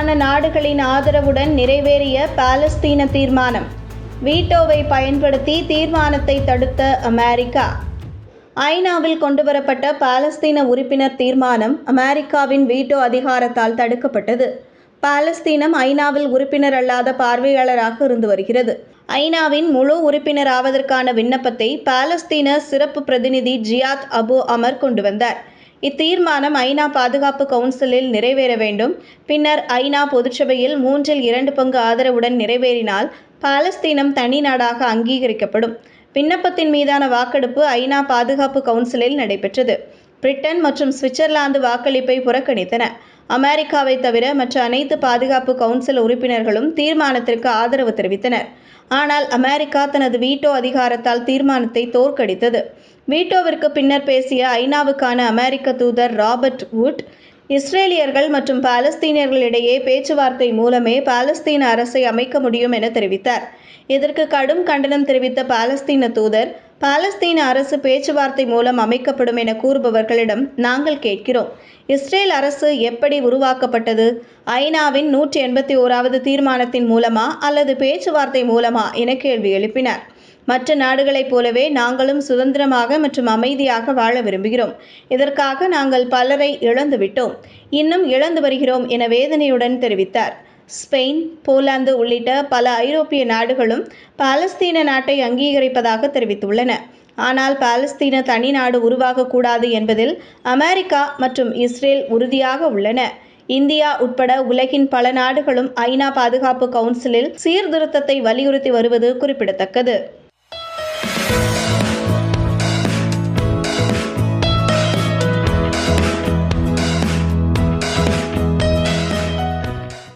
பெரும்பாலான நாடுகளின் ஆதரவுடன் நிறைவேறிய பாலஸ்தீன தீர்மானம். வீட்டோவை பயன்படுத்தி தீர்மானத்தை தடுத்த அமெரிக்கா. ஐநாவில் கொண்டுவரப்பட்ட பாலஸ்தீன உறுப்பினர் தீர்மானம் அமெரிக்காவின் வீட்டோ அதிகாரத்தால் தடுக்கப்பட்டது. பாலஸ்தீனம் ஐநாவில் உறுப்பினர் அல்லாத பார்வையாளராக இருந்து வருகிறது. ஐநாவின் முழு உறுப்பினர் ஆவதற்கான விண்ணப்பத்தை பாலஸ்தீன சிறப்பு பிரதிநிதி ஜியாத் அபு அமர் கொண்டு வந்தார். இத்தீர்மானம் ஐநா பாதுகாப்பு கவுன்சிலில் நிறைவேற வேண்டும். பின்னர் ஐநா பொதுச்சபையில் மூன்றில் இரண்டு பங்கு ஆதரவுடன் நிறைவேறினால் பாலஸ்தீனம் தனி நாடாக அங்கீகரிக்கப்படும். விண்ணப்பத்தின் மீதான வாக்கெடுப்பு ஐநா பாதுகாப்பு கவுன்சிலில் நடைபெற்றது. பிரிட்டன் மற்றும் சுவிட்சர்லாந்து வாக்களிப்பை புறக்கணித்தன. அமெரிக்காவை தவிர மற்ற அனைத்து பாதுகாப்பு கவுன்சில் உறுப்பினர்களும் தீர்மானத்திற்கு ஆதரவு தெரிவித்தனர். ஆனால் அமெரிக்கா தனது வீட்டோ அதிகாரத்தால் தீர்மானத்தை தோற்கடித்தது. வீட்டோவிற்கு பின்னர் பேசிய ஐநாவுக்கான அமெரிக்க தூதர் ராபர்ட் வுட் இஸ்ரேலியர்கள் மற்றும் பாலஸ்தீனியர்களிடையே பேச்சுவார்த்தை மூலமே பாலஸ்தீன அரசை அமைக்க முடியும் என தெரிவித்தார். இதற்கு கடும் கண்டனம் தெரிவித்த பாலஸ்தீன தூதர் பாலஸ்தீன அரசு பேச்சுவார்த்தை மூலம் அமைக்கப்படும் என கூறுபவர்களிடம் நாங்கள் கேட்கிறோம். இஸ்ரேல் அரசு எப்படி உருவாக்கப்பட்டது? ஐநாவின் நூற்றி எண்பத்தி ஓராவது தீர்மானத்தின் மூலமா அல்லது பேச்சுவார்த்தை மூலமா என கேள்வி எழுப்பினார். மற்ற நாடுகளைப் போலவே நாங்களும் சுதந்திரமாக மற்றும் அமைதியாக வாழ விரும்புகிறோம். இதற்காக நாங்கள் பலரை இழந்துவிட்டோம். இன்னும் இழந்து வருகிறோம் என வேதனையுடன் தெரிவித்தார். ஸ்பெயின் போலாந்து உள்ளிட்ட பல ஐரோப்பிய நாடுகளும் பாலஸ்தீன நாட்டை அங்கீகரிப்பதாக தெரிவித்துள்ளன. ஆனால் பாலஸ்தீன தனி நாடு உருவாகக்கூடாது என்பதில் அமெரிக்கா மற்றும் இஸ்ரேல் உறுதியாக உள்ளன. இந்தியா உட்பட உலகின் பல நாடுகளும் ஐநா பாதுகாப்பு கவுன்சிலில் சீர்திருத்தத்தை வலியுறுத்தி வருவது குறிப்பிடத்தக்கது.